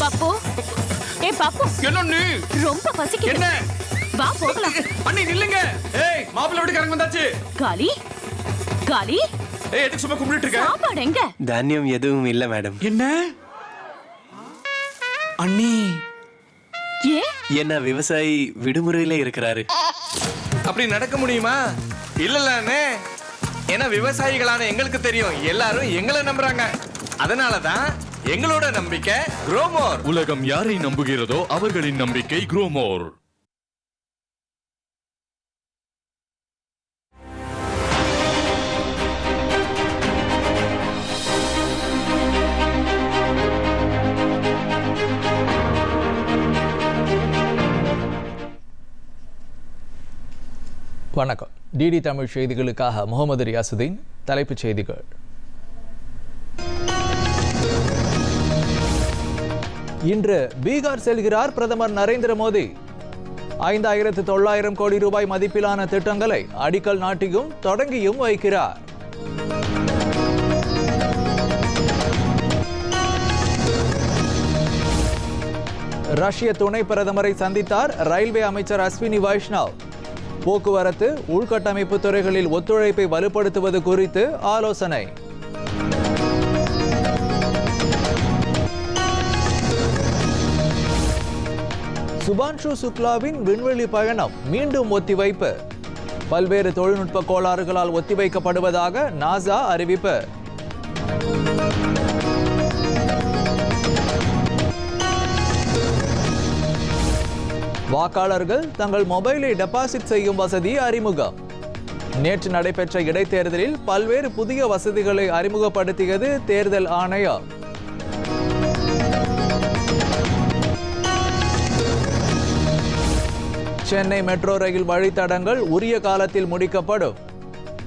பப்பு. ஏ பப்பு. என்ன நீ? ரொம்ப பசிக்குது. என்ன? வா போகலாம். அண்ணி நில்லுங்க. ஏய் மாப்பிள்ளை வீட்டுக்காரங்க வந்தாச்சு. காலி காலி ஏய் எதுக்கு சும்மா கும்பிட்டு இருக்க? சாப்பாடு எங்க? தானியம் எதுவும் இல்ல மேடம். என்ன? அண்ணி. ஏ? என்ன விவசாயி விடுமுறையில இருக்கிறாரு. அப்படி நடக்க முடியுமா? இல்லல்ல அண்ணே. ஏன்னா விவசாயிகளான எங்களுக்கு தெரியும். எல்லாரும் எங்களை நம்புறாங்க. அதனாலதான் எங்களோட நம்பிக்கை குரோமோர் உலகம் யாரை நம்புகிறதோ அவர்களின் நம்பிக்கை குரோமோர் வணக்கம். டிடி தமிழ் செய்திகளுக்காக முகமது ரியாசுதீன் தலைப்புச் செய்திகள். இன்று பீகார் செல்கிறார் பிரதமர் நரேந்திர மோடி. ஐந்தாயிரத்து தொள்ளாயிரம் கோடி ரூபாய் மதிப்பிலான திட்டங்களை அடிக்கல் நாட்டியும் தொடங்கியும் வைக்கிறார். ரஷ்ய துணை பிரதமரை சந்தித்தார் ரயில்வே அமைச்சர் அஸ்வினி வைஷ்ணவ். போக்குவரத்து உள்கட்டமைப்பு துறைகளில் ஒத்துழைப்பை வலுப்படுத்துவது குறித்து ஆலோசனை. சுபான்ஷு சுக்லாவின் விண்வெளி பயணம் மீண்டும் ஒத்திவைப்பு. பல்வேறு தொழில்நுட்ப கோளாறுகளால் ஒத்திவைக்கப்படுவதாக நாசா அறிவிப்பு. வாக்காளர்கள் தங்கள் மொபைலை டெபாசிட் செய்யும் வசதி அறிமுகம். நேற்று நடைபெற்ற இடைத்தேர்தலில் பல்வேறு புதிய வசதிகளை அறிமுகப்படுத்தியது தேர்தல் ஆணையம். சென்னை மெட்ரோ ரயில் வழித்தடங்கள் உரிய காலத்தில் முடிக்கப்படும்.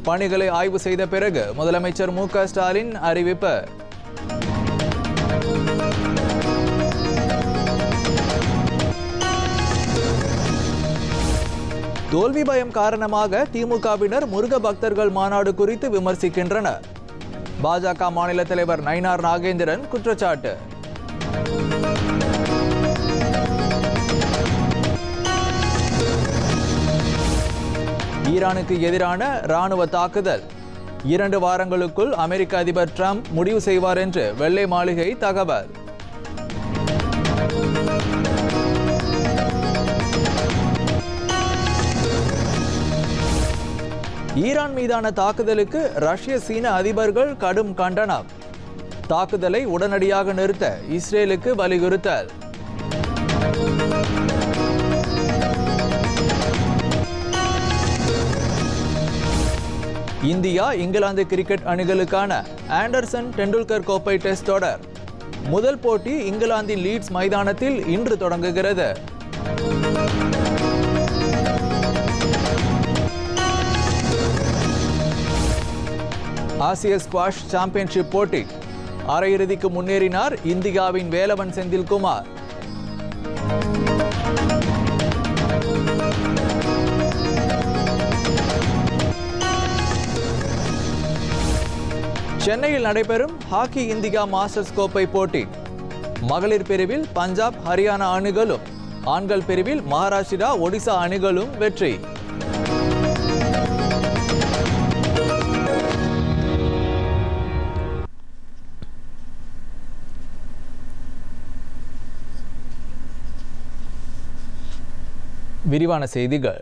பணிகளை ஆய்வு செய்த பிறகு முதலமைச்சர் மு க ஸ்டாலின் அறிவிப்பு. தோல்வி பயம் காரணமாக திமுகவினர் முருக பக்தர்கள் மாநாடு குறித்து விமர்சிக்கின்றனர். பாஜக மாநில தலைவர் நயினார் நாகேந்திரன் குற்றச்சாட்டு. ஈரானுக்கு எதிரான ராணுவ தாக்குதல். இரண்டு வாரங்களுக்குள் அமெரிக்க அதிபர் ட்ரம்ப் முடிவு செய்வார் என்று வெள்ளை மாளிகை தகவல். ஈரான் மீதான தாக்குதலுக்கு ரஷ்ய சீன அதிபர்கள் கடும் கண்டனம். தாக்குதலை உடனடியாக நிறுத்த இஸ்ரேலுக்கு வலியுறுத்தல். இந்தியா இங்கிலாந்து கிரிக்கெட் அணிகளுக்கான ஆண்டர்சன் டெண்டுல்கர் கோப்பை டெஸ்ட் தொடர். முதல் போட்டி இங்கிலாந்தின் லீட்ஸ் மைதானத்தில் இன்று தொடங்குகிறது. ஆசிய ஸ்குவாஷ் சாம்பியன்ஷிப் போட்டி. அரையிறுதிக்கு முன்னேறினார் இந்தியாவின் வேலவன் செந்தில்குமார். சென்னையில் நடைபெறும் ஹாக்கி இந்தியா மாஸ்டர்ஸ் கோப்பை போட்டி. மகளிர் பிரிவில் பஞ்சாப் ஹரியானா அணிகளும் ஆண்கள் பிரிவில் மகாராஷ்டிரா ஒடிசா அணிகளும் வெற்றி. விரிவான செய்திகள்.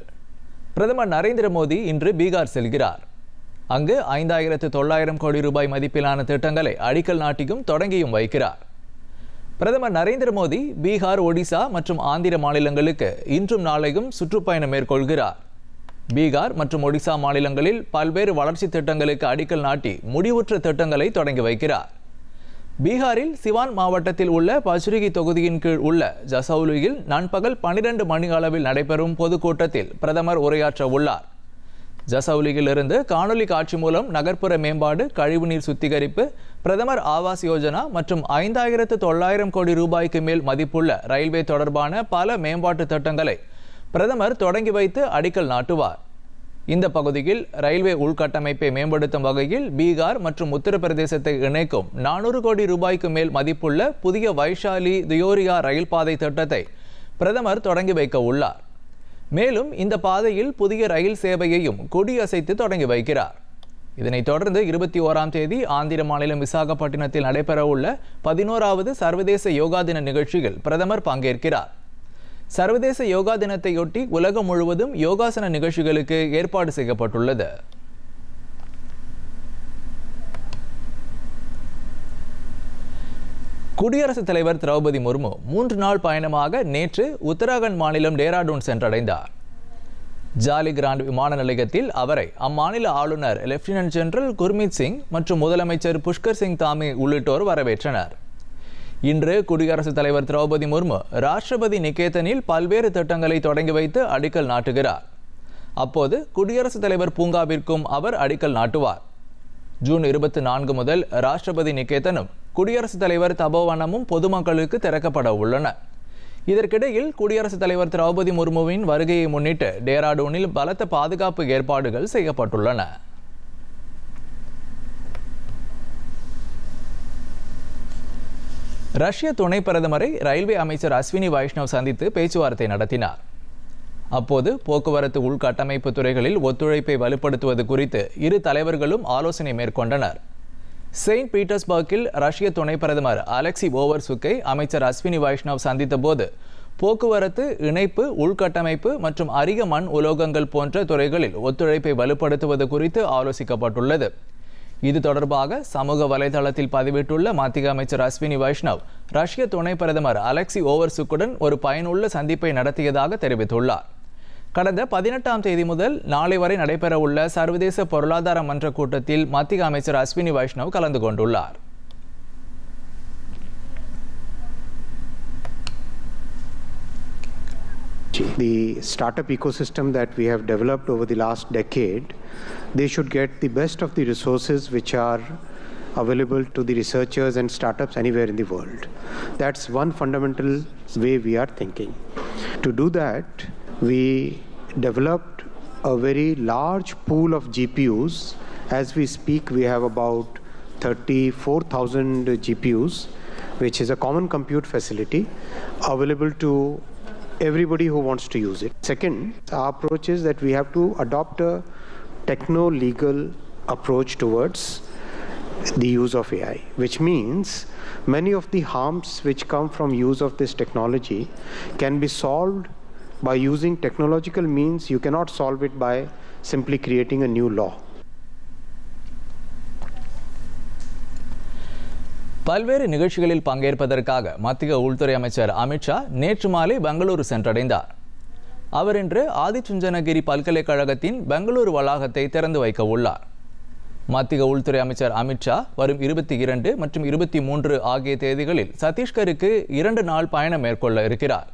பிரதமர் நரேந்திர மோடி இன்று பீகார் செல்கிறார். அங்கு ஐந்தாயிரத்து தொள்ளாயிரம் கோடி ரூபாய் மதிப்பிலான திட்டங்களை அடிக்கல் நாட்டியும் தொடங்கியும் வைக்கிறார். பிரதமர் நரேந்திர மோடி பீகார் ஒடிசா மற்றும் ஆந்திர மாநிலங்களுக்கு இன்றும் நாளையும் சுற்றுப்பயணம் மேற்கொள்கிறார். பீகார் மற்றும் ஒடிசா மாநிலங்களில் பல்வேறு வளர்ச்சி திட்டங்களுக்கு அடிக்கல் நாட்டி முடிவுற்ற திட்டங்களை தொடங்கி வைக்கிறார். பீகாரில் சிவான் மாவட்டத்தில் உள்ள பச்ரிகி தொகுதியின் கீழ் உள்ள ஜசௌலியில் நண்பகல் பனிரெண்டு மணி அளவில் நடைபெறும் பொதுக்கூட்டத்தில் பிரதமர் உரையாற்ற உள்ளார். ஜசௌலியில் இருந்து காணொலி காட்சி மூலம் நகர்ப்புற மேம்பாடு கழிவுநீர் சுத்திகரிப்பு பிரதமர் ஆவாஸ் யோஜனா மற்றும் ஐந்தாயிரத்து தொள்ளாயிரம் கோடி ரூபாய்க்கு மேல் மதிப்புள்ள ரயில்வே தொடர்பான பல மேம்பாட்டு திட்டங்களை பிரதமர் தொடங்கி வைத்து அடிக்கல் நாட்டுவார். இந்த பகுதியில் ரயில்வே உள்கட்டமைப்பை மேம்படுத்தும் வகையில் பீகார் மற்றும் உத்தரப்பிரதேசத்தை இணைக்கும் நானூறு கோடி ரூபாய்க்கு மேல் மதிப்புள்ள புதிய வைஷாலி தியோரியா ரயில் பாதை திட்டத்தை பிரதமர் தொடங்கி வைக்க உள்ளார். மேலும் இந்த பாதையில் புதிய ரயில் சேவையையும் கொடியசைத்து தொடங்கி வைக்கிறார். இதனைத் தொடர்ந்து இருபத்தி ஓராம் தேதி ஆந்திர மாநிலம் விசாகப்பட்டினத்தில் நடைபெறவுள்ள பதினோராவது சர்வதேச யோகா தின நிகழ்ச்சியில் பிரதமர் பங்கேற்கிறார். சர்வதேச யோகா தினத்தையொட்டி உலகம் முழுவதும் யோகாசன நிகழ்ச்சிகளுக்கு ஏற்பாடு செய்யப்பட்டுள்ளது. குடியரசுத் தலைவர் திரௌபதி முர்மு மூன்று நாள் பயணமாக நேற்று உத்தராகண்ட் மாநிலம் டேராடூன் சென்றடைந்தார். ஜாலி கிராண்ட் விமான நிலையத்தில் அவரை அம்மாநில ஆளுநர் லெப்டினன்ட் ஜெனரல் குர்மித் சிங் மற்றும் முதலமைச்சர் புஷ்கர் சிங் தாமி உள்ளிட்டோர் வரவேற்றனர். இன்று குடியரசுத் தலைவர் திரௌபதி முர்மு ராஷ்டிரபதி நிகேதனில் பல்வேறு திட்டங்களை தொடங்கி வைத்து அடிக்கல் நாட்டுகிறார். அப்போது குடியரசுத் தலைவர் பூங்காவிற்கும் அவர் அடிக்கல் நாட்டுவார். ஜூன் இருபத்தி நான்கு முதல் ராஷ்டிரபதி நிகேதனும் குடியரசுத் தலைவர் தபோவனமும் பொதுமக்களுக்கு திறக்கப்பட உள்ளன இதற்கிடையில் குடியரசுத் தலைவர் திரௌபதி முர்முவின் வருகையை முன்னிட்டு டேராடூனில் பலத்த பாதுகாப்பு ஏற்பாடுகள் செய்யப்பட்டுள்ளன. ரஷ்ய துணை பிரதமரை ரயில்வே அமைச்சர் அஸ்வினி வைஷ்ணவ் சந்தித்து பேச்சுவார்த்தை நடத்தினார். அப்போது போக்குவரத்து உள்கட்டமைப்பு துறைகளில் ஒத்துழைப்பை வலுப்படுத்துவது குறித்து இரு தலைவர்களும் ஆலோசனை மேற்கொண்டனர். செயின்ட் பீட்டர்ஸ்பர்க்கில் ரஷ்ய துணை பிரதமர் அலெக்சி ஓவர்சுக்கை அமைச்சர் அஸ்வினி வைஷ்ணவ் சந்தித்த போது போக்குவரத்து இணைப்பு உள்கட்டமைப்பு மற்றும் அரிய மண் உலோகங்கள் போன்ற துறைகளில் ஒத்துழைப்பை வலுப்படுத்துவது குறித்து ஆலோசிக்கப்பட்டுள்ளது. இது தொடர்பாக சமூக வலைதளத்தில் பதிவிட்டுள்ள மத்திய அமைச்சர் அஸ்வினி வைஷ்ணவ் ரஷ்ய துணை பிரதமர் அலெக்சி ஓவர்சுக்குடன் ஒரு பயனுள்ள சந்திப்பை நடத்தியதாக தெரிவித்துள்ளார். கடந்த பதினெட்டாம் தேதி முதல் நாளை வரை நடைபெறவுள்ள சர்வதேச பொருளாதார மன்ற கூட்டத்தில் மத்திய அமைச்சர் அஸ்வினி வைஷ்ணவ் கலந்து கொண்டுள்ளார். The startup ecosystem that we have developed over the last decade, they should get the best of the resources which are available to the researchers and startups anywhere in the world. That's one fundamental way we are thinking. To do that, we developed a very large pool of GPUs. As we speak, we have about 34,000 GPUs, which is a common compute facility available to everybody who wants to use it. Second, our approach is that we have to adopt a techno legal approach towards the use of AI, which means many of the harms which come from use of this technology can be solved by using technological means. You cannot solve it by simply creating a new law. பல்வேறு நிகழ்ச்சிகளில் பங்கேற்பதற்காக மத்திய உள்துறை அமைச்சர் அமித்ஷா நேற்று மாலை பெங்களூரு சென்றடைந்தார் அவர் இன்று ஆதிச்சுஞ்சனகிரி பல்கலைக்கழகத்தின் பெங்களூரு வளாகத்தை திறந்து வைக்க உள்ளார். மத்திய உள்துறை அமைச்சர் அமித்ஷா வரும் இருபத்தி இரண்டு மற்றும் இருபத்தி மூன்று ஆகிய தேதிகளில் சத்தீஸ்கருக்கு இரண்டு நாள் பயணம் மேற்கொள்ள இருக்கிறார்.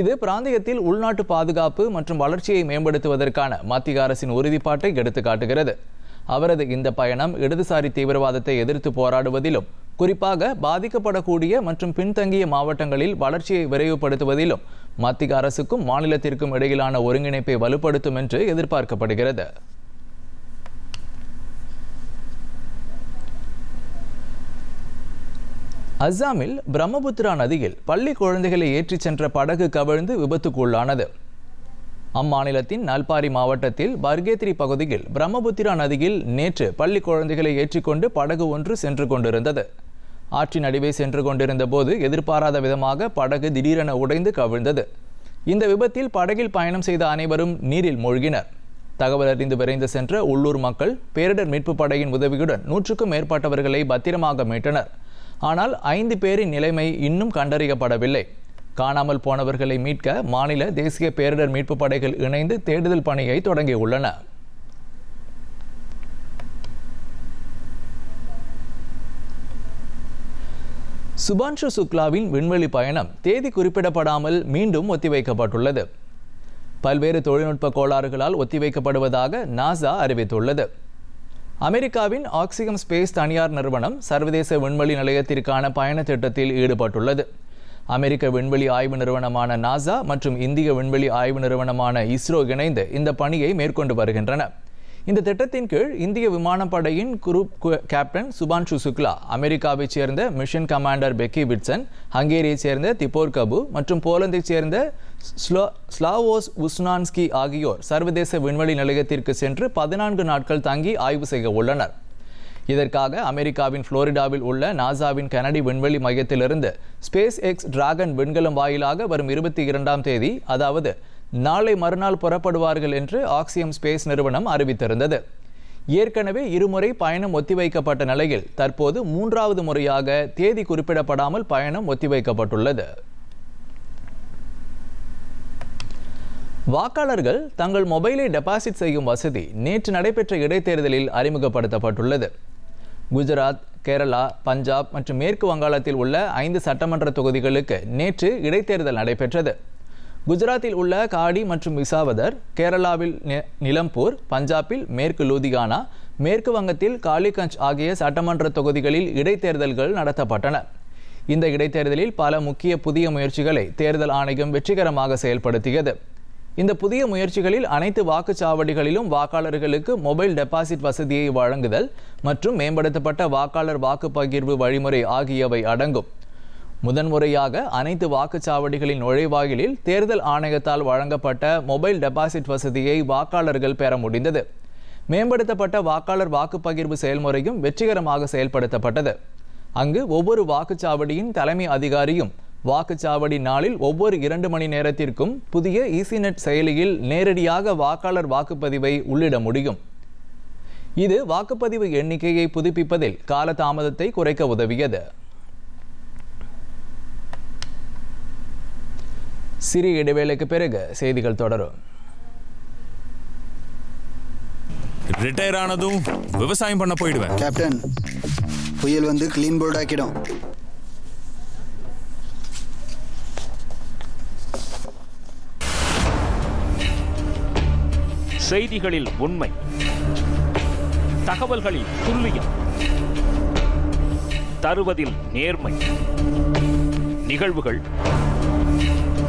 இது பிராந்தியத்தில் உள்நாட்டு பாதுகாப்பு மற்றும் வளர்ச்சியை மேம்படுத்துவதற்கான மத்திய அரசின் உறுதிப்பாட்டை எடுத்துக்காட்டுகிறது. அவரது இந்த பயணம் இடதுசாரி தீவிரவாதத்தை எதிர்த்து போராடுவதிலும் குறிப்பாக பாதிக்கப்படக்கூடிய மற்றும் பின்தங்கிய மாவட்டங்களில் வளர்ச்சியை விரைவுபடுத்துவதிலும் மத்திய அரசுக்கும் மாநிலத்திற்கும் இடையிலான ஒருங்கிணைப்பை வலுப்படுத்தும் என்று எதிர்பார்க்கப்படுகிறது. அஸ்ஸாமில் பிரம்மபுத்திரா நதியில் பள்ளி குழந்தைகளை ஏற்றிச் சென்ற படகு கவிழ்ந்து விபத்துக்குள்ளானது. அம்மாநிலத்தின் நல்பாரி மாவட்டத்தில் பர்கேத்ரி பகுதியில் பிரம்மபுத்திரா நதியில் நேற்று பள்ளி குழந்தைகளை ஏற்றிக்கொண்டு படகு ஒன்று சென்று கொண்டிருந்தது. ஆற்றின் நடுவே சென்று கொண்டிருந்த போது எதிர்பாராத விதமாக படகு திடீரென உடைந்து கவிழ்ந்தது. இந்த விபத்தில் படகில் பயணம் செய்த அனைவரும் நீரில் மூழ்கினர். தகவல் அறிந்து விரைந்து சென்ற உள்ளூர் மக்கள் பேரிடர் மீட்புப் படையின் உதவியுடன் நூற்றுக்கும் மேற்பட்டவர்களை பத்திரமாக மீட்டனர். ஆனால் ஐந்து பேரின் நிலைமை இன்னும் கண்டறியப்படவில்லை. காணாமல் போனவர்களை மீட்க மாநில தேசிய பேரிடர் மீட்புப் படைகள் இணைந்து தேடுதல் பணியை தொடங்கியுள்ளன. சுபான்ஷு சுக்லாவின் விண்வெளி பயணம் தேதி குறிப்பிடப்படாமல் மீண்டும் ஒத்திவைக்கப்பட்டுள்ளது. பல்வேறு தொழில்நுட்ப கோளாறுகளால் ஒத்திவைக்கப்படுவதாக நாசா அறிவித்துள்ளது. அமெரிக்காவின் ஆக்சிகம் ஸ்பேஸ் தனியார் நிறுவனம் சர்வதேச விண்வெளி நிலையத்திற்கான பயண திட்டத்தில் ஈடுபட்டுள்ளது. அமெரிக்க விண்வெளி ஆய்வு நிறுவனமான நாசா மற்றும் இந்திய விண்வெளி ஆய்வு நிறுவனமான இஸ்ரோ இணைந்து இந்த பணியை மேற்கொண்டு வருகின்றன. இந்த திட்டத்தின் கீழ் இந்திய விமானப்படையின் குரூப் கேப்டன் சுபான்ஷு சுக்லா அமெரிக்காவைச் சேர்ந்த மிஷன் கமாண்டர் பெக்கி பிட்சன் ஹங்கேரியைச் சேர்ந்த திபோர் கபு மற்றும் போலந்தைச் சேர்ந்த ஸ்லோ ஸ்லாவோஸ் உஸ்னான்ஸ்கி ஆகியோர் சர்வதேச விண்வெளி நிலையத்திற்கு சென்று பதினான்கு நாட்கள் தங்கி ஆய்வு செய்ய உள்ளனர். இதற்காக அமெரிக்காவின் புளோரிடாவில் உள்ள நாசாவின் கனடி விண்வெளி மையத்திலிருந்து ஸ்பேஸ் எக்ஸ் டிராகன் விண்கலம் வாயிலாக வரும் இருபத்தி இரண்டாம் தேதி அதாவது நாளை மறுநாள் புறப்படுவார்கள் என்று ஆக்சியம் ஸ்பேஸ் நிறுவனம் அறிவித்திருந்தது. ஏற்கனவே இருமுறை பயணம் ஒத்திவைக்கப்பட்ட நிலையில் தற்போது மூன்றாவது முறையாக தேதி குறிப்பிடப்படாமல் பயணம் ஒத்திவைக்கப்பட்டுள்ளது. வாக்காளர்கள் தங்கள் மொபைலை டெபாசிட் செய்யும் வசதி நேற்று நடைபெற்ற இடைத்தேர்தலில் அறிமுகப்படுத்தப்பட்டுள்ளது. குஜராத் கேரளா பஞ்சாப் மற்றும் மேற்கு வங்காளத்தில் உள்ள ஐந்து சட்டமன்ற தொகுதிகளுக்கு நேற்று இடைத்தேர்தல் நடைபெற்றது. குஜராத்தில் உள்ள காடி மற்றும் விசாவதர் கேரளாவில் நிலம்பூர் பஞ்சாபில் மேற்கு லூதிகானா மேற்கு வங்கத்தில் காலிகஞ்ச் ஆகிய சட்டமன்ற தொகுதிகளில் இடைத்தேர்தல்கள் நடத்தப்பட்டன. இந்த இடைத்தேர்தலில் பல முக்கிய புதிய முயற்சிகளை தேர்தல் ஆணையம் வெற்றிகரமாக செயல்படுத்தியது. இந்த புதிய முயற்சிகளில் அனைத்து வாக்குச்சாவடிகளிலும் வாக்காளர்களுக்கு மொபைல் டெபாசிட் வசதியை வழங்குதல் மற்றும் மேம்படுத்தப்பட்ட வாக்காளர் வாக்குப்பகிர்வு வழிமுறை ஆகியவை அடங்கும். முதன்முறையாக அனைத்து வாக்குச்சாவடிகளின் நுழைவாயிலில் தேர்தல் ஆணையத்தால் வழங்கப்பட்ட மொபைல் டெபாசிட் வசதியை வாக்காளர்கள் பெற முடிந்தது. மேம்படுத்தப்பட்ட வாக்காளர் வாக்குப்பகிர்வு செயல்முறையும் வெற்றிகரமாக செயல்படுத்தப்பட்டது. அங்கு ஒவ்வொரு வாக்குச்சாவடியின் தலைமை அதிகாரியும் வாக்குச்சாவடி நாளில் ஒவ்வொரு இரண்டு மணி நேரத்திற்கும் புதிய ஈசிநெட் செயலியில் நேரடியாக வாக்காளர் வாக்குப்பதிவை உள்ளிட முடியும். இது வாக்குப்பதிவு எண்ணிக்கையை புதுப்பிப்பதில் காலதாமதத்தை குறைக்க உதவியது. சிறிய இடைவேளைக்கு பிறகு செய்திகள் தொடரும். ரிட்டையர் ஆனதும் விவசாயம் பண்ண போயிடுவேன். கேப்டன் புயல் வந்து க்ளீன் போர்ட் ஆக்கிடும். செய்திகளில் உண்மை. தகவல்களில் துல்லியம். தருவதில் நேர்மை. நிகழ்வுகள்.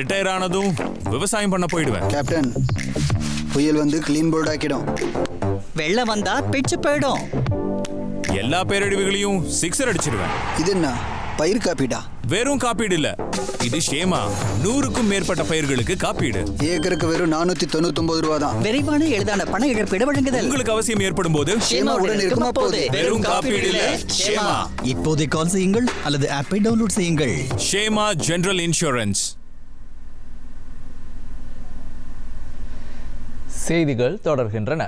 ரிட்டையர் ஆனதும் விவசாயம் பண்ண போயிடுவேன். கேப்டன் புயல் வந்து க்ளீன் போர்ட் ஆக்கிடும். வெள்ளம் வந்தா பிச்சு போயிடும். எல்லா பேரழிவுகளையும் சிக்ஸர் அடிச்சிடுவேன். இது என்ன? பயிர் காப்பீடா? வெறும் காப்பீடு இல்ல இது ஷேமா. நூறுக்கும் மேற்பட்ட பயிர்களுக்கு காப்பீடு. ஏக்கருக்கு வெறும் நானூத்தி தொண்ணூத்தி ரூபா தான் விரைவான எளிதான பண இழப்பீடு வழங்குதல். உங்களுக்கு அவசியம் ஏற்படும் போது ஷேமாவுடன் இருக்குமா போகுது வெறும் காப்பீடு இல்ல ஷேமா. இப்போதே கால் செய்யுங்கள் அல்லது ஆப்பை டவுன்லோட் செய்யுங்கள். ஷேமா ஜெனரல் இன்சூரன்ஸ் செய்திகள் தொடர்கின்றன.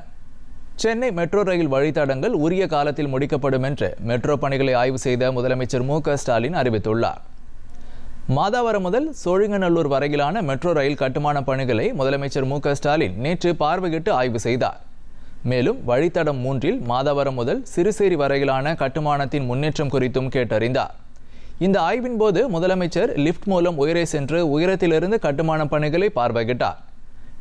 சென்னை மெட்ரோ ரயில் வழித்தடங்கள் உரிய காலத்தில் முடிக்கப்படும் என்று மெட்ரோ பணிகளை ஆய்வு செய்த முதலமைச்சர் மு ஸ்டாலின் அறிவித்துள்ளார். மாதாவரம் முதல் சோழிங்கநல்லூர் வரையிலான மெட்ரோ ரயில் கட்டுமான பணிகளை முதலமைச்சர் மு ஸ்டாலின் நேற்று பார்வையிட்டு ஆய்வு செய்தார். மேலும் வழித்தடம் மூன்றில் மாதாவரம் முதல் சிறுசேரி வரையிலான கட்டுமானத்தின் முன்னேற்றம் குறித்தும் கேட்டறிந்தார். இந்த ஆய்வின் போது முதலமைச்சர் லிஃப்ட் மூலம் உயரே சென்று உயரத்திலிருந்து கட்டுமான பணிகளை பார்வையிட்டார்.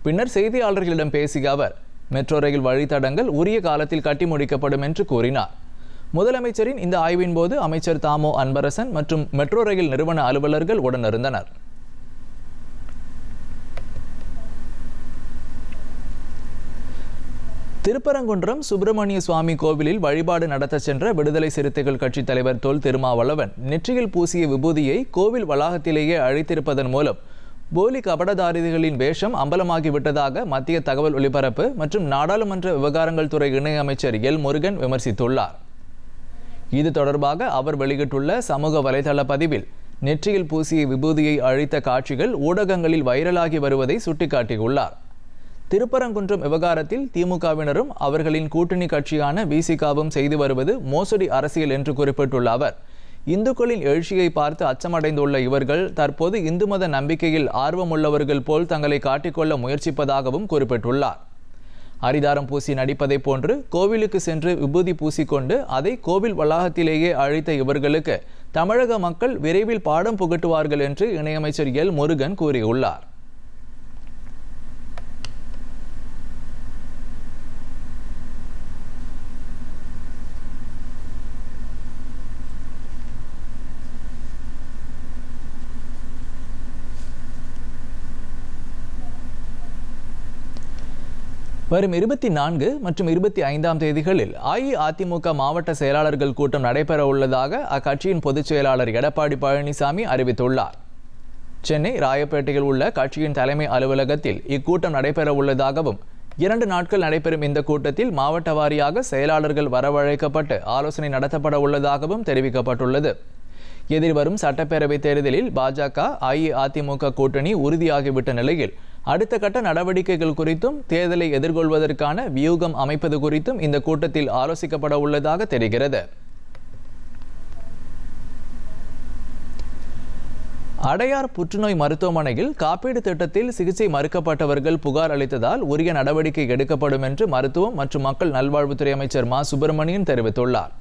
பின்னர் செய்தியாளர்களிடம் பேசிய அவர் மெட்ரோ ரயில் வழித்தடங்கள் உரிய காலத்தில் கட்டி முடிக்கப்படும் என்று கூறினார். முதலமைச்சரின் இந்த ஆய்வின் போது அமைச்சர் தாமோ அன்பரசன் மற்றும் மெட்ரோ ரயில் நிறுவன அலுவலர்கள் உடனிருந்தனர். திருப்பரங்குன்றம் சுப்பிரமணிய சுவாமி கோவிலில் வழிபாடு நடத்த சென்ற விடுதலை சிறுத்தைகள் கட்சித் தலைவர் தொல் திருமாவளவன் நெற்றியில் பூசிய விபூதியை கோவில் வளாகத்திலேயே அழித்திருப்பதன் மூலம் போலி கபடதாரிகளின் வேஷம் அம்பலமாகிவிட்டதாக மத்திய தகவல் ஒலிபரப்பு மற்றும் நாடாளுமன்ற விவகாரங்கள் துறை இணையமைச்சர் எல். முருகன் விமர்சித்துள்ளார். இது தொடர்பாக அவர் வெளியிட்டுள்ள சமூக வலைதள பதிவில் நெற்றியில் பூசிய விபூதியை அழித்த காட்சிகள் ஊடகங்களில் வைரலாகி வருவதை சுட்டிக்காட்டியுள்ளார். திருப்பரங்குன்றம் விவகாரத்தில் திமுகவினரும் அவர்களின் கூட்டணி கட்சியான விசிகாவும் செய்து வருவது மோசடி அரசியல் என்று குறிப்பிட்டுள்ள அவர் இந்துக்களின் எழுச்சியை பார்த்து அச்சமடைந்துள்ள இவர்கள் தற்போது இந்து மத நம்பிக்கையில் ஆர்வமுள்ளவர்கள் போல் தங்களை காட்டிக்கொள்ள முயற்சிப்பதாகவும் குறிப்பிட்டுள்ளார். அரிதாரம் பூசி நடிப்பதைப் போன்று கோவிலுக்கு சென்று விபூதி பூசிக்கொண்டு அதை கோவில் வளாகத்திலேயே அழைத்த இவர்களுக்கு தமிழக மக்கள் விரைவில் பாடம் புகட்டுவார்கள் என்று இணையமைச்சர் எல் முருகன் கூறியுள்ளார். வரும் இருபத்தி நான்கு மற்றும் இருபத்தி ஐந்தாம் தேதிகளில் அஇஅதிமுக மாவட்ட செயலாளர்கள் கூட்டம் நடைபெற உள்ளதாக அக்கட்சியின் பொதுச் செயலாளர் எடப்பாடி பழனிசாமி அறிவித்துள்ளார். சென்னை ராயப்பேட்டையில் உள்ள கட்சியின் தலைமை அலுவலகத்தில் இக்கூட்டம் நடைபெற உள்ளதாகவும் இரண்டு நாட்கள் நடைபெறும் இந்த கூட்டத்தில் மாவட்ட வாரியாக செயலாளர்கள் வரவழைக்கப்பட்டு ஆலோசனை நடத்தப்பட உள்ளதாகவும் தெரிவிக்கப்பட்டுள்ளது. எதிர்வரும் சட்டப்பேரவைத் தேர்தலில் பாஜக அஇஅதிமுக கூட்டணி உறுதியாகிவிட்ட நிலையில் அடுத்த கட்ட நடவடிக்கைகள் குறித்தும் தேர்தலை எதிர்கொள்வதற்கான வியூகம் அமைப்பது குறித்தும் இந்த கூட்டத்தில் ஆலோசிக்கப்பட உள்ளதாக தெரிகிறது. அடையார் புற்றுநோய் மருத்துவமனையில் காப்பீடு திட்டத்தில் சிகிச்சை மறுக்கப்பட்டவர்கள் புகார் அளித்ததால் உரிய நடவடிக்கை எடுக்கப்படும் என்று மருத்துவம் மற்றும் மக்கள் நல்வாழ்வுத்துறை அமைச்சர் மா. சுப்பிரமணியன் தெரிவித்துள்ளார்.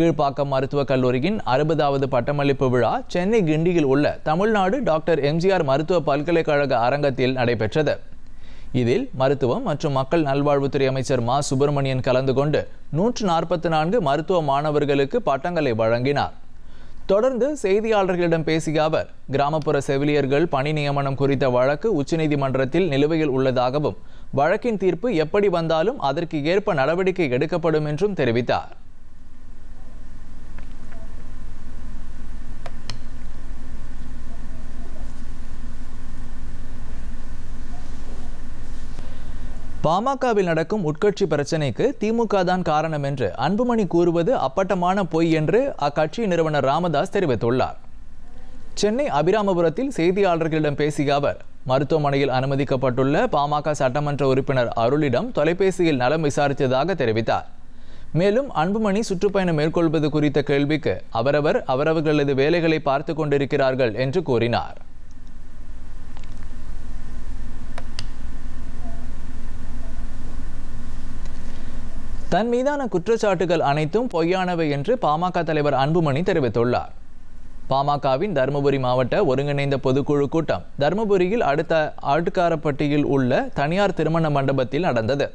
கீழ்ப்பாக்கம் மருத்துவக் கல்லூரியின் அறுபதாவது பட்டமளிப்பு விழா சென்னை கிண்டியில் உள்ள தமிழ்நாடு டாக்டர் எம்ஜிஆர் மருத்துவ பல்கலைக்கழக அரங்கத்தில் நடைபெற்றது. இதில் மருத்துவம் மற்றும் மக்கள் நல்வாழ்வுத்துறை அமைச்சர் மா. சுப்பிரமணியன் கலந்து கொண்டு நூற்று நாற்பத்தி நான்கு மருத்துவ மாணவர்களுக்கு பட்டங்களை வழங்கினார். தொடர்ந்து செய்தியாளர்களிடம் பேசிய அவர் கிராமப்புற செவிலியர்கள் பணி நியமனம் குறித்த வழக்கு உச்சநீதிமன்றத்தில் நிலுவையில் உள்ளதாகவும் வழக்கின் தீர்ப்பு எப்படி வந்தாலும் அதற்கு ஏற்ப நடவடிக்கை எடுக்கப்படும் என்றும் தெரிவித்தார். பாமகவில் நடக்கும் உட்கட்சி பிரச்சனைக்கு திமுக தான் காரணம் என்று அன்புமணி கூறுவது அப்பட்டமான பொய் என்று அக்கட்சி நிறுவனர் ராமதாஸ் தெரிவித்துள்ளார். சென்னை அபிராமபுரத்தில் செய்தியாளர்களிடம் பேசிய அவர் மருத்துவமனையில் அனுமதிக்கப்பட்டுள்ள பாமக சட்டமன்ற உறுப்பினர் அருளிடம் தொலைபேசியில் நலம் விசாரித்ததாக தெரிவித்தார். மேலும் அன்புமணி சுற்றுப்பயணம் மேற்கொள்வது குறித்த கேள்விக்கு அவரவர் அவரவர்களது வேலைகளை பார்த்து கொண்டிருக்கிறார்கள் என்று கூறினார். தன் மீதான குற்றச்சாட்டுகள் அனைத்தும் பொய்யானவை என்று பாமக தலைவர் அன்புமணி தெரிவித்துள்ளார். பாமகவின் தருமபுரி மாவட்ட ஒருங்கிணைந்த பொதுக்குழு கூட்டம் தருமபுரியில் அடுத்த ஆட்டுக்காரப்பட்டியில் உள்ள தனியார் திருமண மண்டபத்தில் நடந்தது.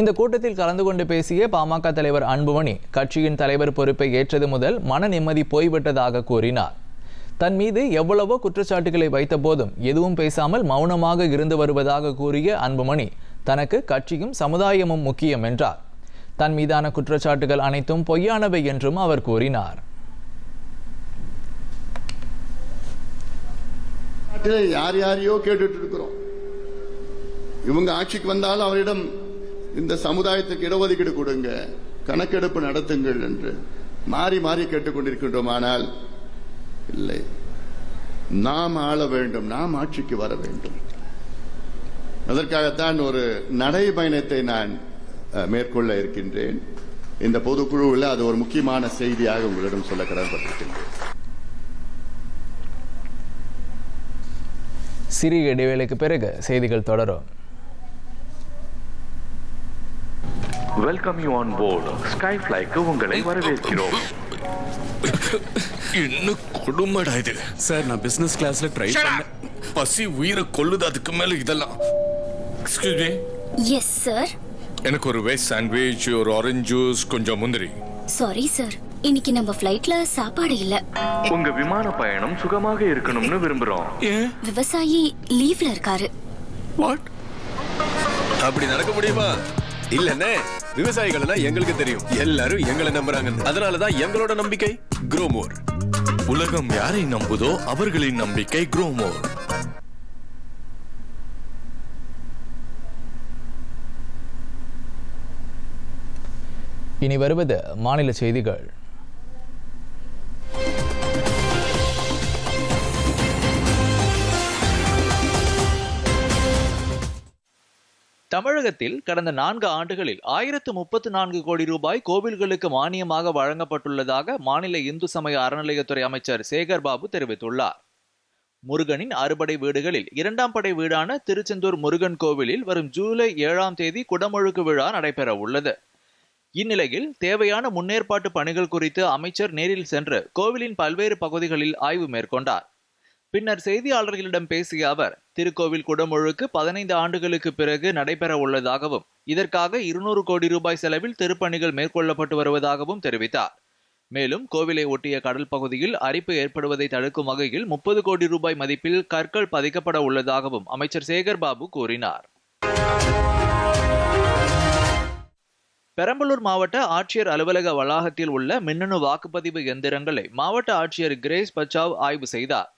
இந்த கூட்டத்தில் கலந்து கொண்டு பேசிய பாமக தலைவர் அன்புமணி கட்சியின் தலைவர் பொறுப்பை ஏற்றது முதல் மன நிம்மதி போய்விட்டதாக கூறினார். தன் மீது எவ்வளவோ குற்றச்சாட்டுகளை வைத்த போதும் எதுவும் பேசாமல் மௌனமாக இருந்து வருவதாக கூறிய அன்புமணி தனக்கு கட்சியும் சமுதாயமும் முக்கியம் என்றார். தன் மீதான குற்றச்சாட்டுகள் அனைத்தும் பொய்யானவை என்றும் அவர் கூறினார். யார் யாரையோ கேட்டுட்டு இருக்கிறோம். இவங்க ஆட்சிக்கு வந்தாலும் அவரிடம் இந்த சமுதாயத்துக்கு இடஒதுக்கீடு கொடுங்க கணக்கெடுப்பு நடத்துங்கள் என்று மாறி மாறி கேட்டுக்கொண்டிருக்கின்றோம் ஆனால் இல்லை. நாம் ஆள வேண்டும் நாம் ஆட்சிக்கு வர வேண்டும். அதற்காகத்தான் ஒரு நடைபயணத்தை நான் மேற்கொள்ள இருக்கின்றேன். இந்த பொதுக்குழுவில் அது ஒரு முக்கியமான செய்தியாக உங்களிடம் சொல்ல கடன்பட்டிருக்கின்றேன் சிறிய இடைவேளைக்கு பிறகு செய்திகள் தொடரும். Welcome you on board sky ஃபிளைக்கு உங்களை வரவேற்கிறோம். என்ன கொடுமைடா இது. சார் நான் பிசினஸ் கிளாஸ்ல ட்ரை பண்ணேன் பசி உயிரை கொல்லுது அதுக்கு மேல இதெல்லாம். எஸ் சார் எனக்கு ஒரு வெஜ் சாண்ட்விச் ஒரு ஆரஞ்சு ஜூஸ் கொஞ்சம் முந்திரி. சாரி சார் இன்னைக்கு நம்ம ஃப்ளைட்ல சாப்பாடு இல்ல. உங்க விமான பயணம் சுகமாக இருக்கணும்னு விரும்புறோம். விவசாயி லீவ்ல இருக்காரு. வாட் அப்படி நடக்க முடியுமா? இல்லனே விவசாயிகள்னா எங்களுக்கு தெரியும். எல்லாரும் எங்களை நம்புறாங்க அதனாலதான் எங்களோட நம்பிக்கை குரோமோர் உலகம் யாரை நம்புதோ அவர்களின் நம்பிக்கை குரோமோர் இனி வருவது மாநில செய்திகள். தமிழகத்தில் கடந்த நான்கு ஆண்டுகளில் ஆயிரத்து முப்பத்து நான்கு கோடி ரூபாய் கோவில்களுக்கு மானியமாக வழங்கப்பட்டுள்ளதாக மாநில இந்து சமய அறநிலையத்துறை அமைச்சர் சேகர் பாபு தெரிவித்துள்ளார். முருகனின் அறுபடை வீடுகளில் இரண்டாம் படை வீடான திருச்செந்தூர் முருகன் கோவிலில் வரும் ஜூலை ஏழாம் தேதி குடமுழுக்கு விழா நடைபெற உள்ளது இந்நிலையில் தேவையான முன்னேற்பாட்டு பணிகள் குறித்து அமைச்சர் நேரில் சென்று கோவிலின் பல்வேறு பகுதிகளில் ஆய்வு மேற்கொண்டார். பின்னர் செய்தியாளர்களிடம் பேசிய அவர் திருக்கோவில் குடமுழுக்கு பதினைந்து ஆண்டுகளுக்கு பிறகு நடைபெற உள்ளதாகவும் இதற்காக இருநூறு கோடி ரூபாய் செலவில் திருப்பணிகள் மேற்கொள்ளப்பட்டு வருவதாகவும் தெரிவித்தார். மேலும் கோவிலை ஒட்டிய கடல் பகுதியில் அரிப்பு ஏற்படுவதை தடுக்கும் வகையில் முப்பது கோடி ரூபாய் மதிப்பில் கற்கள் பதிக்கப்பட உள்ளதாகவும் அமைச்சர் சேகர் பாபு கூறினார். பெரம்பலூர் மாவட்ட ஆட்சியர் அலுவலக வளாகத்தில் உள்ள மின்னணு வாக்குப்பதிவு எந்திரங்களை மாவட்ட ஆட்சியர் கிரேஸ் பச்சாவ் ஆய்வு செய்தார்.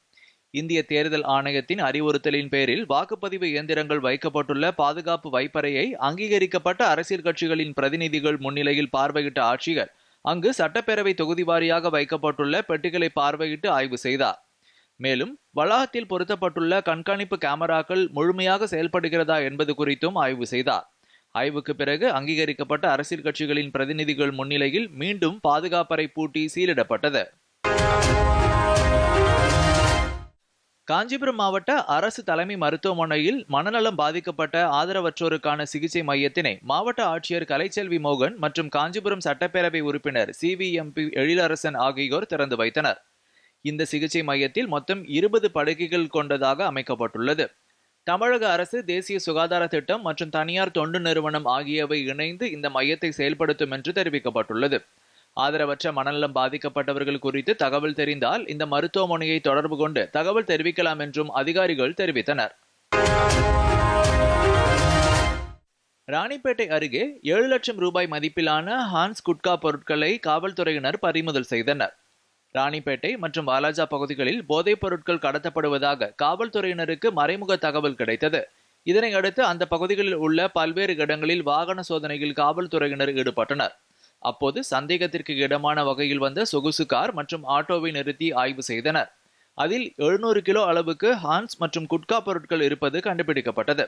இந்திய தேர்தல் ஆணையத்தின் அறிவுறுத்தலின் பேரில் வாக்குப்பதிவு இயந்திரங்கள் வைக்கப்பட்டுள்ள பாதுகாப்பு வைப்பறையை அங்கீகரிக்கப்பட்ட அரசியல் கட்சிகளின் பிரதிநிதிகள் முன்னிலையில் பார்வையிட்ட ஆட்சியர் அங்கு சட்டப்பேரவை தொகுதி வாரியாக வைக்கப்பட்டுள்ள பெட்டிகளை பார்வையிட்டு ஆய்வு செய்தார். மேலும் வளாகத்தில் பொருத்தப்பட்டுள்ள கண்காணிப்பு கேமராக்கள் முழுமையாக செயல்படுகிறதா என்பது குறித்தும் ஆய்வு செய்தார். ஆய்வுக்கு பிறகு அங்கீகரிக்கப்பட்ட அரசியல் கட்சிகளின் பிரதிநிதிகள் முன்னிலையில் மீண்டும் பாதுகாப்பறை பூட்டி சீலிடப்பட்டது. காஞ்சிபுரம் மாவட்ட அரசு தலைமை மருத்துவமனையில் மனநலம் பாதிக்கப்பட்ட ஆதரவற்றோருக்கான சிகிச்சை மையத்தினை மாவட்ட ஆட்சியர் கலைச்செல்வி மோகன் மற்றும் காஞ்சிபுரம் சட்டப்பேரவை உறுப்பினர் சிவிஎம்பி எழிலரசன் ஆகியோர் திறந்து வைத்தனர். இந்த சிகிச்சை மையத்தில் மொத்தம் இருபது படுக்கைகள் கொண்டதாக அமைக்கப்பட்டுள்ளது. தமிழக அரசு தேசிய சுகாதார திட்டம் மற்றும் தனியார் தொண்டு நிறுவனம் ஆகியவை இணைந்து இந்த மையத்தை செயல்படுத்தும் என்று தெரிவிக்கப்பட்டுள்ளது. ஆதரவற்ற மனநலம் பாதிக்கப்பட்டவர்கள் குறித்து தகவல் தெரிந்தால் இந்த மருத்துவமனையை தொடர்பு கொண்டு தகவல் தெரிவிக்கலாம் என்றும் அதிகாரிகள் தெரிவித்தனர். ராணிப்பேட்டை அருகே ஏழு லட்சம் ரூபாய் மதிப்பிலான ஹான்ஸ் குட்கா பொருட்களை காவல்துறையினர் பறிமுதல் செய்தனர். ராணிப்பேட்டை மற்றும் வாலாஜா பகுதிகளில் போதைப் பொருட்கள் கடத்தப்படுவதாக காவல்துறையினருக்கு மறைமுக தகவல் கிடைத்தது. இதனையடுத்து அந்த பகுதிகளில் உள்ள பல்வேறு இடங்களில் வாகன சோதனையில் காவல்துறையினர் ஈடுபட்டனர். அப்போது சந்தேகத்திற்கு இடமான வகையில் வந்த சொகுசு கார் மற்றும் ஆட்டோவை நிறுத்தி ஆய்வு செய்தனர். அதில் எழுநூறு கிலோ அளவுக்கு ஹான்ஸ் மற்றும் குட்கா பொருட்கள் இருப்பது கண்டுபிடிக்கப்பட்டது.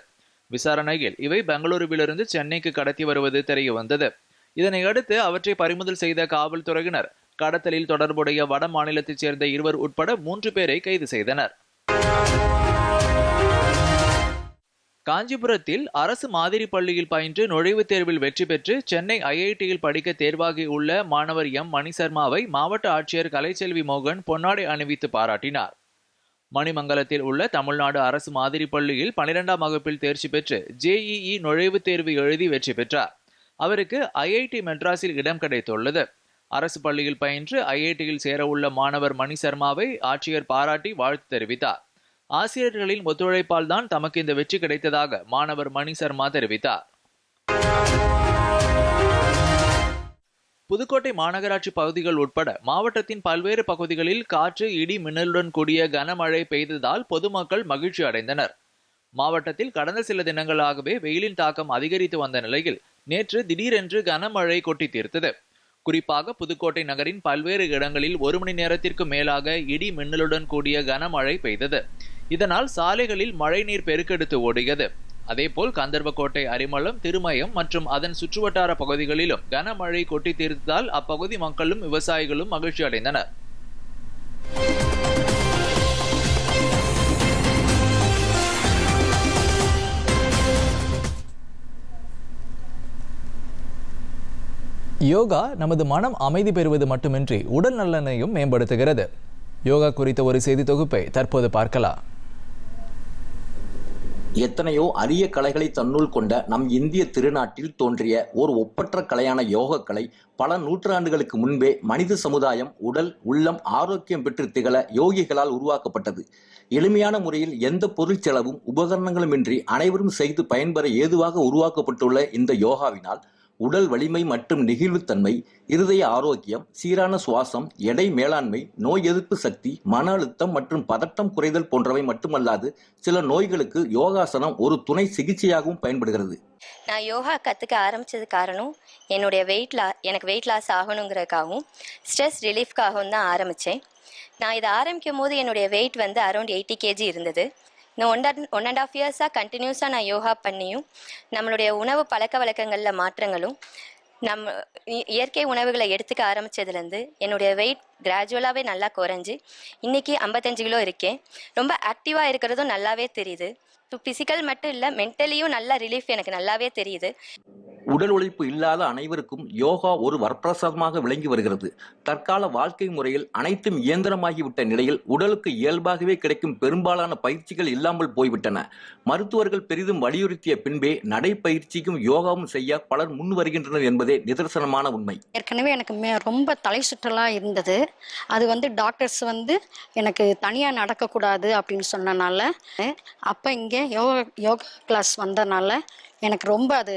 விசாரணையில் இவை பெங்களூருவிலிருந்து சென்னைக்கு கடத்தி வருவது தெரிய வந்தது இதனையடுத்து அவற்றை பறிமுதல் செய்த காவல்துறையினர் கடத்தலில் தொடர்புடைய வட மாநிலத்தைச் சேர்ந்த இருவர் உட்பட மூன்று பேரை கைது செய்தனர். காஞ்சிபுரத்தில் அரசு மாதிரி பள்ளியில் பயின்று நுழைவுத் தேர்வில் வெற்றி பெற்று சென்னை ஐஐடியில் படிக்க தேர்வாகி உள்ள மாணவர் எம். மணிசர்மாவை மாவட்ட ஆட்சியர் கலைச்செல்வி மோகன் பொன்னாடை அணிவித்து பாராட்டினார். மணிமங்கலத்தில் உள்ள தமிழ்நாடு அரசு மாதிரி பள்ளியில் பனிரெண்டாம் வகுப்பில் தேர்ச்சி பெற்று ஜேஇஇ நுழைவுத் தேர்வு எழுதி வெற்றி பெற்றார். அவருக்கு ஐஐடி மெட்ராஸில் இடம் கிடைத்துள்ளது. அரசு பள்ளியில் பயின்று ஐஐடியில் சேரவுள்ள மாணவர் மணி சர்மாவை ஆட்சியர் பாராட்டி வாழ்த்து தெரிவித்தார். ஆசிரியர்களின் ஒத்துழைப்பால் தான் தமக்கு இந்த வெற்றி கிடைத்ததாக மாணவர் மணி சர்மா தெரிவித்தார். புதுக்கோட்டை மாநகராட்சி பகுதிகள் உட்பட மாவட்டத்தின் பல்வேறு பகுதிகளில் காற்று இடி மின்னலுடன் கூடிய கனமழை பெய்ததால் பொதுமக்கள் மகிழ்ச்சி அடைந்தனர். மாவட்டத்தில் கடந்த சில தினங்களாகவே வெயிலின் தாக்கம் அதிகரித்து வந்த நிலையில் நேற்று திடீரென்று கனமழை கொட்டி தீர்த்தது. குறிப்பாக புதுக்கோட்டை நகரின் பல்வேறு இடங்களில் ஒரு மணி நேரத்திற்கு மேலாக இடி மின்னலுடன் கூடிய கனமழை பெய்தது. இதனால் சாலைகளில் மழைநீர் பெருக்கெடுத்து ஓடியது அதேபோல் கந்தர்வக்கோட்டை அரிமளம் திருமயம் மற்றும் அதன் சுற்றுவட்டார பகுதிகளிலும் கனமழை கொட்டி தீர்த்ததால் அப்பகுதி மக்களும் விவசாயிகளும் மகிழ்ச்சி அடைந்தனர் யோகா நமது மனம் அமைதி பெறுவது மட்டுமின்றி உடல் நலனையும் மேம்படுத்துகிறது. யோகா குறித்த ஒரு செய்தி தொகுப்பை தற்போது பார்க்கலாம். எத்தனையோ அரிய கலைகளை தன்னுள் கொண்ட நம் இந்திய திருநாட்டில் தோன்றிய ஓர் ஒப்பற்ற கலையான யோக கலை பல நூற்றாண்டுகளுக்கு முன்பே மனித சமுதாயம் உடல் உள்ளம் ஆரோக்கியம் பெற்று திகழ யோகிகளால் உருவாக்கப்பட்டது. எளிமையான முறையில் எந்த பொருள் செலவும் உபகரணங்களுமின்றி அனைவரும் செய்து பயன்பெற ஏதுவாக உருவாக்கப்பட்டுள்ள இந்த யோகாவினால் உடல் வலிமை மற்றும் நெகிழ்வுத்தன்மை இருதய ஆரோக்கியம் சீரான சுவாசம் எடை மேலாண்மை நோய் எதிர்ப்பு சக்தி மன அழுத்தம் மற்றும் பதட்டம் குறைதல் போன்றவை மட்டுமல்லாது சில நோய்களுக்கு யோகாசனம் ஒரு துணை சிகிச்சையாகவும் பயன்படுகிறது. நான் யோகா கற்றுக்க ஆரம்பித்தது காரணம் என்னுடைய வெயிட் லா எனக்கு வெயிட் லாஸ் ஆகணுங்கிறதுக்காகவும் ஸ்ட்ரெஸ் ரிலீஃப்காகவும் தான் ஆரம்பித்தேன் நான் இதை ஆரம்பிக்கும் போது என்னுடைய வெயிட் வந்து அரௌண்ட் எயிட்டி கேஜி இருந்தது. இந்த ஒன் ஒன் அண்ட் ஆஃப் இயர்ஸாக கண்டினியூஸாக நான் யோகா பண்ணியும் நம்மளுடைய உணவு பழக்க வழக்கங்களில் மாற்றங்களும் நம்ம இ- இயற்கை உணவுகளை எடுத்துக்க ஆரம்பிச்சதுலேருந்து என்னுடைய வெயிட் கிராஜுவலாகவே நல்லா குறைஞ்சி இன்றைக்கி ஐம்பத்தஞ்சு கிலோ இருக்கேன். ரொம்ப ஆக்டிவாக இருக்கிறதும் நல்லாவே தெரியுது. ஃபிசிக்கல் மட்டும் இல்லை மென்டலியும் நல்ல ரிலீஃப் எனக்கு நல்லாவே தெரியுது. உடல் உழைப்பு இல்லாத அனைவருக்கும் யோகா ஒரு வரப்பிரசாதமாக விளங்கி வருகிறது. தற்கால வாழ்க்கை முறையில் அனைத்தும் இயந்திரமாகிவிட்ட நிலையில் உடலுக்கு இயல்பாகவே கிடைக்கும் பெரும்பாலான பயிற்சிகள் இல்லாமல் போய்விட்டன. மருத்துவர்கள் பெரிதும் வலியுறுத்திய பின்பே நடைப்பயிற்சிக்கும் யோகாவும் செய்ய பலர் முன் வருகின்றனர் என்பதே நிதர்சனமான உண்மை. ஏற்கனவே எனக்கு மே ரொம்ப தலை சுற்றலாக இருந்தது. அது வந்து டாக்டர்ஸ் வந்து எனக்கு தனியாக நடக்கக்கூடாது அப்படின்னு சொன்னனால அப்போ இங்கே யோகா யோகா கிளாஸ் வந்தனால எனக்கு ரொம்ப அது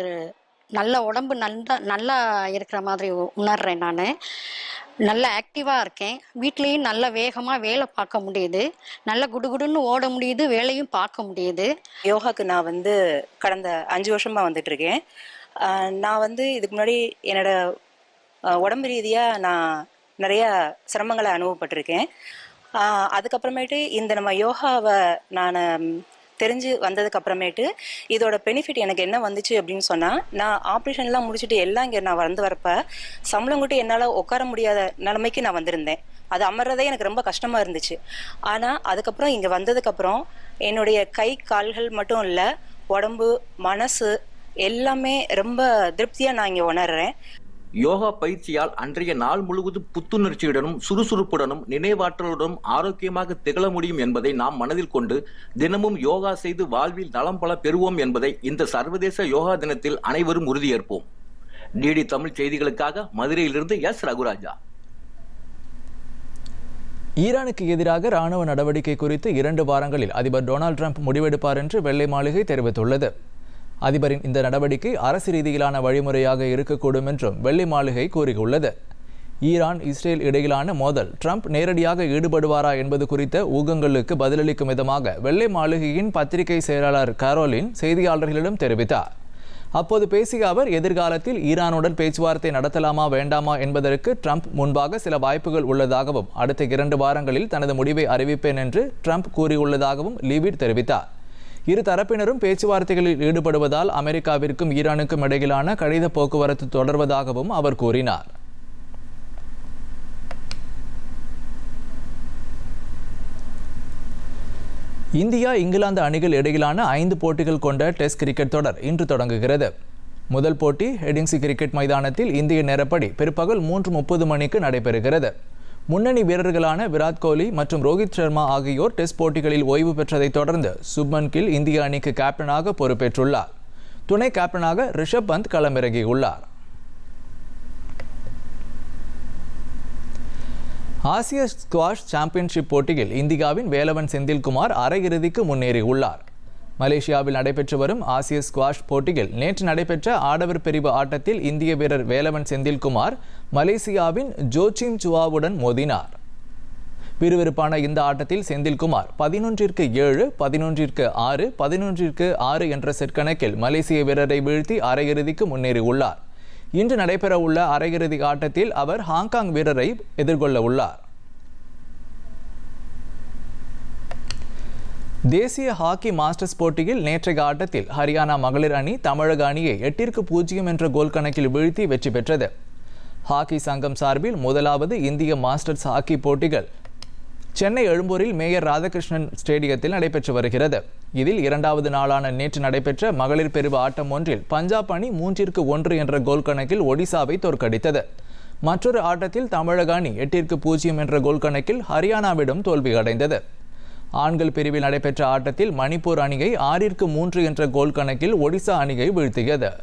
நல்ல உடம்பு நல்லா நல்லா இருக்கிற மாதிரி உணர்றேன் நான். நல்ல ஆக்டிவாக இருக்கேன். வீட்லேயும் நல்ல வேகமாக வேலை பார்க்க முடியுது. நல்ல குடுகுடுன்னு ஓட முடியுது வேலையும் பார்க்க முடியுது. யோகாக்கு நான் வந்து கடந்த அஞ்சு வருஷமா வந்துட்டு இருக்கேன். நான் வந்து இதுக்கு முன்னாடி என்னோட உடம்பு ரீதியாக நான் நிறைய சிரமங்களை அனுபவப்பட்டிருக்கேன். அதுக்கப்புறமேட்டு இந்த நம்ம யோகாவை நான் தெரிஞ்சு வந்ததுக்கு அப்புறமேட்டு இதோட பெனிஃபிட் எனக்கு என்ன வந்துச்சு அப்படின்னு சொன்னால் நான் ஆப்ரேஷன்லாம் முடிச்சுட்டு எல்லாம் இங்கே நான் வந்து வரப்ப சம்பளம் கூட்டி என்னால் உட்கார முடியாத நிலைமைக்கு நான் வந்திருந்தேன். அது அமர்றதே எனக்கு ரொம்ப கஷ்டமாக இருந்துச்சு. ஆனால் அதுக்கப்புறம் இங்கே வந்ததுக்கப்புறம் என்னுடைய கை கால்கள் மட்டும் இல்லை உடம்பு மனசு எல்லாமே ரொம்ப திருப்தியாக நான் இங்கே உணர்றேன். யோகா பயிற்சியால் அன்றைய நாள் முழுவதும் புத்துணர்ச்சியுடனும் சுறுசுறுப்புடனும் நினைவாற்றலுடனும் ஆரோக்கியமாக திகழ முடியும் என்பதை நாம் மனதில் கொண்டு தினமும் யோகா செய்து வாழ்வில் நலம் பல பெறுவோம் என்பதை இந்த சர்வதேச யோகா தினத்தில் அனைவரும் உறுதியேற்போம். டிடி தமிழ் செய்திகளுக்காக மதுரையிலிருந்து எஸ். ரகுராஜா. ஈரானுக்கு எதிராக ராணுவ நடவடிக்கை குறித்து இரண்டு வாரங்களில் அதிபர் டொனால்ட் ட்ரம்ப் முடிவெடுப்பார் என்று வெள்ளை மாளிகை தெரிவித்துள்ளது. அதிபரின் இந்த நடவடிக்கை அரசு ரீதியிலான வழிமுறையாக இருக்கக்கூடும் என்றும் வெள்ளை மாளிகை கூறியுள்ளது. ஈரான் இஸ்ரேல் இடையிலான மோதல் ட்ரம்ப் நேரடியாக ஈடுபடுவாரா என்பது குறித்த ஊகங்களுக்கு பதிலளிக்கும் விதமாக வெள்ளை மாளிகையின் பத்திரிகை செயலாளர் கரோலின் செய்தியாளர்களிடம் தெரிவித்தார். அப்போது பேசிய அவர் எதிர்காலத்தில் ஈரானுடன் பேச்சுவார்த்தை நடத்தலாமா வேண்டாமா என்பதற்கு ட்ரம்ப் முன்பாக சில வாய்ப்புகள் உள்ளதாகவும் அடுத்த இரண்டு வாரங்களில் தனது முடிவை அறிவிப்பேன் என்று ட்ரம்ப் கூறியுள்ளதாகவும் லீவிட் தெரிவித்தார். இரு தரப்பினரும் பேச்சுவார்த்தைகளில் ஈடுபடுவதால் அமெரிக்காவிற்கும் ஈரானுக்கும் இடையிலான கடித போக்குவரத்து தொடர்வதாகவும் அவர் கூறினார். இந்தியா இங்கிலாந்து அணிகள் இடையிலான ஐந்து போட்டிகள் கொண்ட டெஸ்ட் கிரிக்கெட் தொடர் இன்று தொடங்குகிறது. முதல் போட்டி ஹெடிங்ஸி கிரிக்கெட் மைதானத்தில் இந்திய நேரப்படி பிற்பகல் மூன்று முப்பது மணிக்கு நடைபெறுகிறது. முன்னணி வீரர்களான விராட் கோலி மற்றும் ரோஹித் சர்மா ஆகியோர் டெஸ்ட் போட்டிகளில் ஓய்வு பெற்றதைத் தொடர்ந்து சுப்மன் கில் இந்திய அணிக்கு கேப்டனாக பொறுப்பேற்றுள்ளார். துணை கேப்டனாக ரிஷப் பந்த் களமிறங்கியுள்ளார். ஆசிய ஸ்குவாஷ் சாம்பியன்ஷிப் போட்டியில் இந்தியாவின் வேலவன் செந்தில்குமார் அரையிறுதிக்கு முன்னேறியுள்ளார். மலேசியாவில் நடைபெற்று வரும் ஆசிய ஸ்குவாஷ் போட்டியில் நேற்று நடைபெற்ற ஆடவர் பிரிவு ஆட்டத்தில் இந்திய வீரர் வேலவன் செந்தில்குமார் மலேசியாவின் ஜோச்சிம் சுவாவுடன் மோதினார். விறுவிறுப்பான இந்த ஆட்டத்தில் செந்தில்குமார் பதினொன்றிற்கு ஏழு பதினொன்றிற்கு ஆறு பதினொன்றிற்கு ஆறு என்ற செட் கணக்கில் மலேசிய வீரரை வீழ்த்தி அரையிறுதிக்கு முன்னேறியுள்ளார். இன்று நடைபெறவுள்ள அரையிறுதி ஆட்டத்தில் அவர் ஹாங்காங் வீரரை எதிர்கொள்ள உள்ளார். தேசிய ஹாக்கி மாஸ்டர்ஸ் போட்டியில் நேற்றைய ஆட்டத்தில் ஹரியானா மகளிர் அணி தமிழக அணியை எட்டிற்கு பூஜ்ஜியம் என்ற கோல் கணக்கில் வீழ்த்தி வெற்றி பெற்றது. ஹாக்கி சங்கம் சார்பில் முதலாவது இந்திய மாஸ்டர்ஸ் ஹாக்கி போட்டிகள் சென்னை எழும்பூரில் மேயர் ராதாகிருஷ்ணன் ஸ்டேடியத்தில் நடைபெற்று வருகிறது. இதில் இரண்டாவது நாளான நேற்று நடைபெற்ற மகளிர் பிரிவு ஆட்டம் ஒன்றில் பஞ்சாப் அணி மூன்றிற்கு ஒன்று என்ற கோல் கணக்கில் ஒடிசாவை தோற்கடித்தது. மற்றொரு ஆட்டத்தில் தமிழக அணி எட்டிற்கு பூஜ்ஜியம் என்ற கோல் கணக்கில் ஹரியானாவிடம் தோல்வியடைந்தது. ஆண்கள் பிரிவில் நடைபெற்ற ஆட்டத்தில் மணிப்பூர் அணியை ஆறிற்கு மூன்று என்ற கோல் கணக்கில் ஒடிசா அணியை வீழ்த்தியது.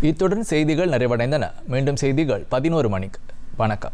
இத்துடன் செய்திகள் நிறைவடைந்தன. மீண்டும் செய்திகள் பதினோரு மணிக்கு. வணக்கம்.